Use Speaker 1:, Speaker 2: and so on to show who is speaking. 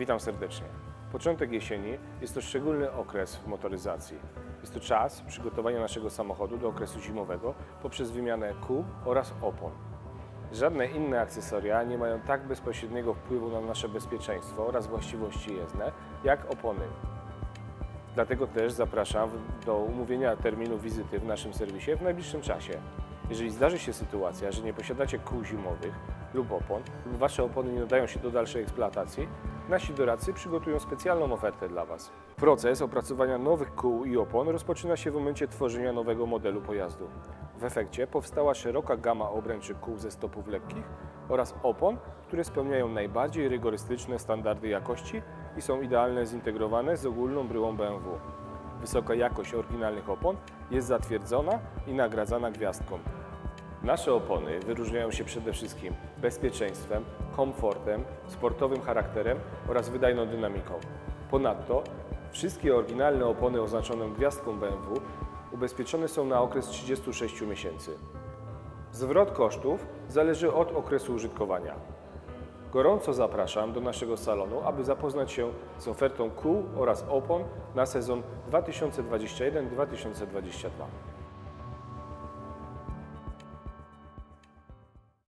Speaker 1: Witam serdecznie. Początek jesieni jest to szczególny okres w motoryzacji. Jest to czas przygotowania naszego samochodu do okresu zimowego poprzez wymianę kół oraz opon. Żadne inne akcesoria nie mają tak bezpośredniego wpływu na nasze bezpieczeństwo oraz właściwości jezdne jak opony. Dlatego też zapraszam do umówienia terminu wizyty w naszym serwisie w najbliższym czasie. Jeżeli zdarzy się sytuacja, że nie posiadacie kół zimowych lub opon, lub Wasze opony nie nadają się do dalszej eksploatacji, nasi doradcy przygotują specjalną ofertę dla Was. Proces opracowania nowych kół i opon rozpoczyna się w momencie tworzenia nowego modelu pojazdu. W efekcie powstała szeroka gama obręczy kół ze stopów lekkich oraz opon, które spełniają najbardziej rygorystyczne standardy jakości i są idealnie zintegrowane z ogólną bryłą BMW. Wysoka jakość oryginalnych opon jest zatwierdzona i nagradzana gwiazdką. Nasze opony wyróżniają się przede wszystkim bezpieczeństwem, komfortem, sportowym charakterem oraz wydajną dynamiką. Ponadto wszystkie oryginalne opony oznaczone gwiazdką BMW ubezpieczone są na okres 36 miesięcy. Zwrot kosztów zależy od okresu użytkowania. Gorąco zapraszam do naszego salonu, aby zapoznać się z ofertą kół oraz opon na sezon 2021-2022.